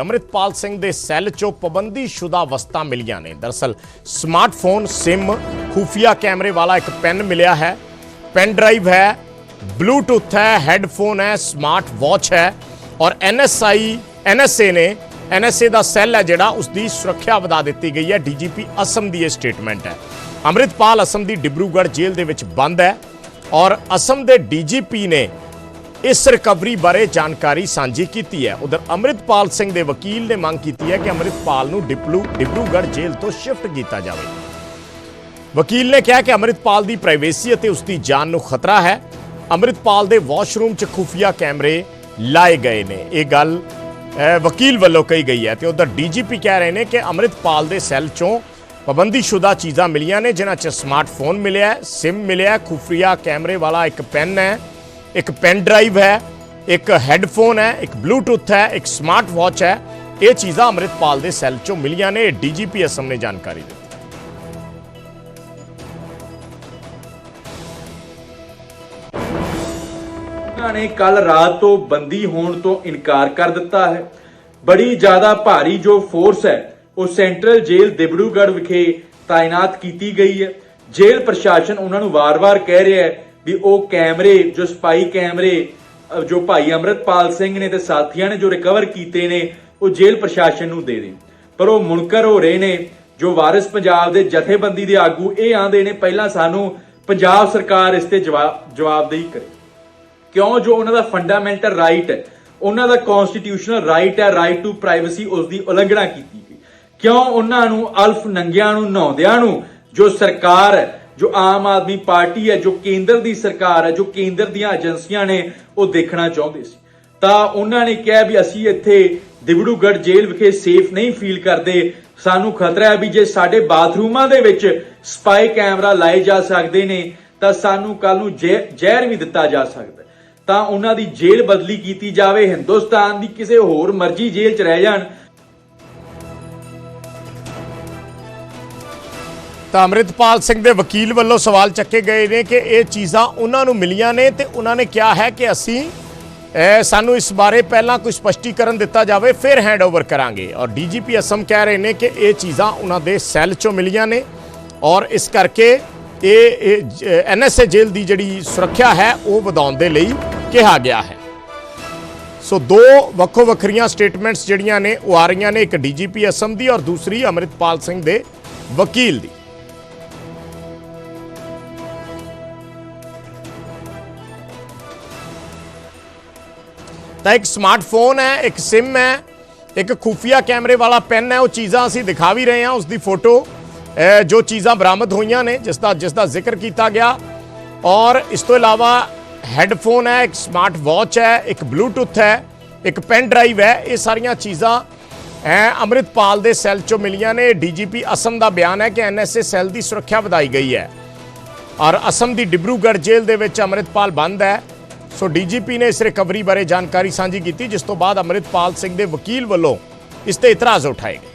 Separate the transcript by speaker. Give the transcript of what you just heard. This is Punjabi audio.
Speaker 1: ਅਮਰਿਤਪਾਲ ਸਿੰਘ ਦੇ ਸੈੱਲ 'ਚੋਂ ਪਾਬੰਦੀਸ਼ੁਦਾ ਵਸਤਾਂ ਮਿਲੀਆਂ ਨੇ। ਦਰਅਸਲ ਸਮਾਰਟਫੋਨ ਸਿਮ, ਖੂਫੀਆ ਕੈਮਰੇ ਵਾਲਾ ਇੱਕ ਪੈਨ ਮਿਲਿਆ ਹੈ। ਪੈਨ ਡਰਾਈਵ ਹੈ, ਬਲੂਟੁੱਥ ਹੈ, ਹੈੱਡਫੋਨ ਹੈ, ਸਮਾਰਟ ਵਾਚ ਹੈ ਔਰ ਐਨਐਸਆਈ ਐਨਐਸਏ ਨੇ ਐਨਐਸਏ ਦਾ ਸੈੱਲ ਹੈ ਜਿਹੜਾ ਉਸ ਦੀ ਸੁਰੱਖਿਆ ਵਧਾ ਦਿੱਤੀ ਗਈ ਹੈ। ਡੀਜੀਪੀ ਅਸਮ ਦੀ ਇਹ ਸਟੇਟਮੈਂਟ ਹੈ। ਅਮਰਿਤਪਾਲ ਅਸਮ ਦੀ ਡਿਬਰੂਗੜ੍ਹ ਜੇਲ੍ਹ ਦੇ ਵਿੱਚ ਬੰਦ ਹੈ ਔਰ ਅਸਮ ਦੇ ਡੀਜੀਪੀ ਨੇ ਇਸ ਰਿਕਵਰੀ ਬਾਰੇ ਜਾਣਕਾਰੀ ਸਾਂਝੀ ਕੀਤੀ ਹੈ। ਉਧਰ ਅੰਮ੍ਰਿਤਪਾਲ ਸਿੰਘ ਦੇ ਵਕੀਲ ਨੇ ਮੰਗ ਕੀਤੀ ਹੈ ਕਿ ਅੰਮ੍ਰਿਤਪਾਲ ਨੂੰ ਡਿਪਲੂ, ਡਿਬਰੂਗੜ੍ਹ ਜੇਲ੍ਹ ਤੋਂ ਸ਼ਿਫਟ ਕੀਤਾ ਜਾਵੇ। ਵਕੀਲ ਨੇ ਕਿਹਾ ਕਿ ਅੰਮ੍ਰਿਤਪਾਲ ਦੀ ਪ੍ਰਾਈਵੇਸੀ ਅਤੇ ਉਸ ਦੀ ਜਾਨ ਨੂੰ ਖਤਰਾ ਹੈ। ਅੰਮ੍ਰਿਤਪਾਲ ਦੇ ਵਾਸ਼ਰੂਮ 'ਚ ਖੁਫੀਆ ਕੈਮਰੇ ਲਾਏ ਗਏ ਨੇ। ਇਹ ਗੱਲ ਵਕੀਲ ਵੱਲੋਂ ਕਹੀ ਗਈ ਹੈ ਤੇ ਉਧਰ ਡੀਜੀਪੀ ਕਹਿ ਰਹੇ ਨੇ ਕਿ ਅੰਮ੍ਰਿਤਪਾਲ ਦੇ ਸੈੱਲ 'ਚੋਂ ਪਾਬੰਦੀਸ਼ੁਦਾ ਚੀਜ਼ਾਂ ਮਿਲੀਆਂ ਨੇ, ਜਿਨ੍ਹਾਂ 'ਚ ਸਮਾਰਟਫੋਨ ਮਿਲਿਆ ਹੈ ਸਿਮ ਮਿਲਿਆ ਖੁਫੀਆ ਕੈਮਰੇ ਵਾਲਾ ਇੱਕ ਪੈਨ ਹੈ। ਇੱਕ ਪੈਨ ਡਰਾਈਵ ਹੈ, ਇੱਕ ਹੈੱਡਫੋਨ ਹੈ, ਇੱਕ ਬਲੂਟੁੱਥ ਹੈ, ਇੱਕ ਸਮਾਰਟ ਵਾਚ ਹੈ। ਇਹ ਚੀਜ਼ਾਂ ਅੰਮ੍ਰਿਤਪਾਲ ਦੇ ਸੈੱਲ 'ਚੋਂ ਮਿਲੀਆਂ ਨੇ ਡੀਜੀਪੀ ਅਸਮ ਨੇ ਜਾਣਕਾਰੀ ਦਿੱਤੀ।
Speaker 2: ਨੇ ਕੱਲ ਰਾਤ ਤੋਂ ਬੰਦੀ ਹੋਣ ਤੋਂ ਇਨਕਾਰ ਕਰ ਦਿੱਤਾ ਹੈ। ਬੜੀ ਜ਼ਿਆਦਾ ਭਾਰੀ ਜੋ ਫੋਰਸ ਹੈ, ਉਹ ਸੈਂਟਰਲ ਜੇਲ੍ਹ ਦਿਬੜੂਗੜ੍ਹ ਵਿਖੇ ਤਾਇਨਾਤ ਕੀਤੀ ਗਈ ਹੈ। ਜੇਲ੍ਹ ਪ੍ਰਸ਼ਾਸਨ ਉਹਨਾਂ ਨੂੰ ਵਾਰ-ਵਾਰ ਕਹਿ ਰਿਹਾ ਹੈ ਵੀ ਉਹ ਕੈਮਰੇ, ਜੋ ਸਪਾਈ ਕੈਮਰੇ ਜੋ ਭਾਈ ਅਮਰਤਪਾਲ ਸਿੰਘ ਨੇ ਤੇ ਸਾਥੀਆਂ ਨੇ ਜੋ ਰਿਕਵਰ ਕੀਤੇ ਨੇ, ਉਹ ਜੇਲ੍ਹ ਪ੍ਰਸ਼ਾਸਨ ਨੂੰ ਦੇ ਦੇਣ ਪਰ ਉਹ ਮੁਨਕਰ ਹੋ ਰਹੇ ਨੇ, ਜੋ ਵਾਰਿਸ ਪੰਜਾਬ ਦੇ ਜਥੇਬੰਦੀ ਦੇ ਆਗੂ ਇਹ ਆਂਦੇ ਨੇ, ਪਹਿਲਾਂ ਸਾਨੂੰ ਪੰਜਾਬ ਸਰਕਾਰ ਇਸ ਤੇ ਜਵਾਬ ਜਵਾਬਦੇਹੀ ਕਰੇ। ਕਿਉਂ? ਜੋ ਉਹਨਾਂ ਦਾ ਫੰਡਾਮੈਂਟਲ ਰਾਈਟ ਹੈ, ਉਹਨਾਂ ਦਾ ਕਨਸਟੀਟਿਊਸ਼ਨਲ ਰਾਈਟ ਹੈ ਰਾਈਟ ਟੂ ਪ੍ਰਾਈਵੇਸੀ ਉਸ ਦੀ ਉਲੰਘਣਾ ਕੀਤੀ ਗਈ। ਕਿਉਂ? ਉਹਨਾਂ ਨੂੰ, ਅਲਫ ਨੰਗਿਆਂ ਨੂੰ, ਨਹਾਉਂਦਿਆਂ ਨੂੰ ਜੋ ਸਰਕਾਰ ਜੋ ਆਮ ਆਦਮੀ ਪਾਰਟੀ ਹੈ, ਜੋ ਕੇਂਦਰ ਦੀ ਸਰਕਾਰ ਹੈ, ਜੋ ਕੇਂਦਰ ਦੀਆਂ ਏਜੰਸੀਆਂ ਨੇ, ਉਹ ਦੇਖਣਾ ਚਾਹੁੰਦੇ ਸੀ। ਤਾਂ ਉਹਨਾਂ ਨੇ ਕਿਹਾ ਵੀ ਅਸੀਂ ਇੱਥੇ ਦਿਬੜੂਗੜ੍ਹ ਜੇਲ੍ਹ ਵਿਖੇ ਸੇਫ ਨਹੀਂ ਫੀਲ ਕਰਦੇ। ਸਾਨੂੰ ਖਤਰਾ ਹੈ ਵੀ ਜੇ ਸਾਡੇ ਬਾਥਰੂਮਾਂ ਦੇ ਵਿੱਚ ਸਪਾਈ ਕੈਮਰਾ ਲਾਏ ਜਾ ਸਕਦੇ ਨੇ, ਤਾਂ ਸਾਨੂੰ ਕੱਲ ਨੂੰ ਜ਼ਹਿ- ਜ਼ਹਿਰ ਵੀ ਦਿੱਤਾ ਜਾ ਸਕਦਾ ਤਾਂ ਉਹਨਾਂ ਦੀ ਜੇਲ੍ਹ ਬਦਲੀ ਕੀਤੀ ਜਾਵੇ, ਹਿੰਦੁਸਤਾਨ ਦੀ ਕਿਸੇ ਹੋਰ ਮਰਜ਼ੀ ਜੇਲ੍ਹ 'ਚ ਰਹਿ ਜਾਣ
Speaker 1: ਤਾਂ ਅੰਮ੍ਰਿਤਪਾਲ ਸਿੰਘ ਦੇ ਵਕੀਲ ਵੱਲੋਂ ਸਵਾਲ ਚੱਕੇ ਗਏ ਨੇ ਕਿ ਇਹ ਚੀਜ਼ਾਂ ਉਹਨਾਂ ਨੂੰ ਮਿਲੀਆਂ ਨੇ ਤੇ ਉਹਨਾਂ ਨੇ ਕਿਹਾ ਹੈ ਕਿ ਅਸੀਂ ਸਾਨੂੰ ਇਸ ਬਾਰੇ ਪਹਿਲਾਂ ਕੋਈ ਸਪਸ਼ਟੀਕਰਨ ਦਿੱਤਾ ਜਾਵੇ, ਫਿਰ ਹੈਂਡਓਵਰ ਕਰਾਂਗੇ। ਔਰ ਡੀਜੀਪੀ ਅਸਮ ਕਹਿ ਰਹੇ ਨੇ ਕਿ ਇਹ ਚੀਜ਼ਾਂ ਉਹਨਾਂ ਦੇ ਸੈੱਲ ਚੋਂ ਮਿਲੀਆਂ ਨੇ ਔਰ ਇਸ ਕਰਕੇ ਇਹ ਐਨਐਸਏ ਜੇਲ੍ਹ ਦੀ ਜਿਹੜੀ ਸੁਰੱਖਿਆ ਹੈ, ਉਹ ਵਧਾਉਣ ਦੇ ਲਈ ਕਿਹਾ ਗਿਆ ਹੈ। ਸੋ ਦੋ ਵੱਖੋ ਵੱਖਰੀਆਂ ਸਟੇਟਮੈਂਟਸ ਜਿਹੜੀਆਂ ਨੇ, ਉਹ ਆ ਰਹੀਆਂ ਨੇ, ਇੱਕ ਡੀਜੀਪੀ ਅਸਮ ਦੀ ਔਰ ਦੂਸਰੀ ਅੰਮ੍ਰਿਤਪਾਲ ਸਿੰਘ ਦੇ ਵਕੀਲ ਦੀ। ਤਾਂ ਇੱਕ ਸਮਾਰਟਫੋਨ ਹੈ, ਇੱਕ ਸਿਮ ਹੈ, ਇੱਕ ਖੂਫੀਆ ਕੈਮਰੇ ਵਾਲਾ ਪੈਨ ਹੈ, ਉਹ ਚੀਜ਼ਾਂ ਅਸੀਂ ਦਿਖਾ ਵੀ ਰਹੇ ਹਾਂ ਉਸ ਦੀ ਫੋਟੋ ਜੋ ਚੀਜ਼ਾਂ ਬਰਾਮਦ ਹੋਈਆਂ ਨੇ, ਜਿਸ ਦਾ ਜਿਸ ਦਾ ਜ਼ਿਕਰ ਕੀਤਾ ਗਿਆ। ਔਰ ਇਸ ਤੋਂ ਇਲਾਵਾ ਹੈੱਡਫੋਨ ਹੈ, ਇੱਕ ਸਮਾਰਟ ਵਾਚ ਹੈ, ਇੱਕ ਬਲੂਟੁੱਥ ਹੈ, ਇੱਕ ਪੈਨ ਡਰਾਈਵ ਹੈ, ਇਹ ਸਾਰੀਆਂ ਚੀਜ਼ਾਂ ਐ ਅੰਮ੍ਰਿਤਪਾਲ ਦੇ ਸੈੱਲ ਚੋਂ ਮਿਲੀਆਂ ਨੇ। ਡੀਜੀਪੀ ਅਸਮ ਦਾ ਬਿਆਨ ਹੈ ਕਿ ਐਨਐਸਏ ਸੈੱਲ ਦੀ ਸੁਰੱਖਿਆ ਵਧਾਈ ਗਈ ਹੈ। ਔਰ ਅਸਮ ਦੀ ਡਿਬਰੂਗੜ੍ਹ ਜੇਲ੍ਹ ਦੇ ਵਿੱਚ ਅੰਮ੍ਰਿਤਪਾਲ ਬੰਦ ਹੈ। ਸੋ ਡੀਜੀਪੀ ਨੇ ਇਸ ਰਿਕਵਰੀ ਬਾਰੇ ਜਾਣਕਾਰੀ ਸਾਂਝੀ ਕੀਤੀ, ਜਿਸ ਤੋਂ ਬਾਅਦ ਅੰਮ੍ਰਿਤਪਾਲ ਸਿੰਘ ਦੇ ਵਕੀਲ ਵੱਲੋਂ ਇਸ ਤੇ ਇਤਰਾਜ਼ ਉਠਾਏ ਗਏ।